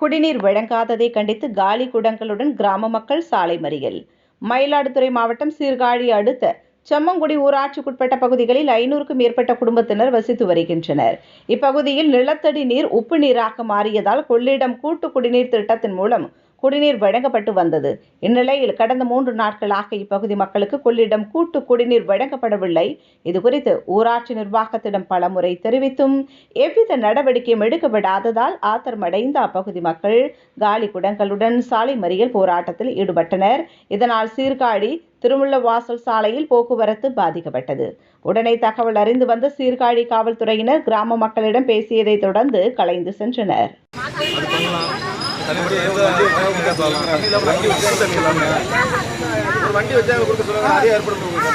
குடிநீர் வழங்காததை கண்டித்து காலி குடங்களுடன் கிராம மக்கள் சாலை மறியல். மயிலாடுதுறை மாவட்டம் சீர்காழி அடுத்த செம்மங்குடி ஊராட்சிக்குட்பட்ட பகுதிகளில் ஐநூறுக்கும் மேற்பட்ட குடும்பத்தினர் வசித்து வருகின்றனர். இப்பகுதியில் நிலத்தடி நீர் உப்பு நீராக மாறியதால் கொள்ளிடம் கூட்டு குடிநீர் திட்டத்தின் மூலம் குடிநீர் வழங்கப்பட்டு வந்தது. இந்நிலையில் கடந்த மூன்று நாட்களாக இப்பகுதி மக்களுக்கு கொள்ளிடம் கூட்டு குடிநீர் வழங்கப்படவில்லை. இதுகுறித்து ஊராட்சி நிர்வாகத்திடம் பலமுறை தெரிவித்தும் எவ்வித நடவடிக்கையும் எடுக்கப்படாததால் ஆத்திரமடைந்த அப்பகுதி மக்கள் காலி குடங்களுடன் சாலை மறியல் போராட்டத்தில் ஈடுபட்டனர். இதனால் சீர்காழி திருமுள்ளவாசல் சாலையில் போக்குவரத்து பாதிக்கப்பட்டது. உடனே தகவல் அறிந்து வந்த சீர்காழி காவல்துறையினர் கிராம மக்களிடம் பேசியதை தொடர்ந்து கலைந்து சென்றனர். வண்டி இல்லாம கொடுக்க சொல்லுங்க அதே ஏற்பாடு பண்ணுவோம்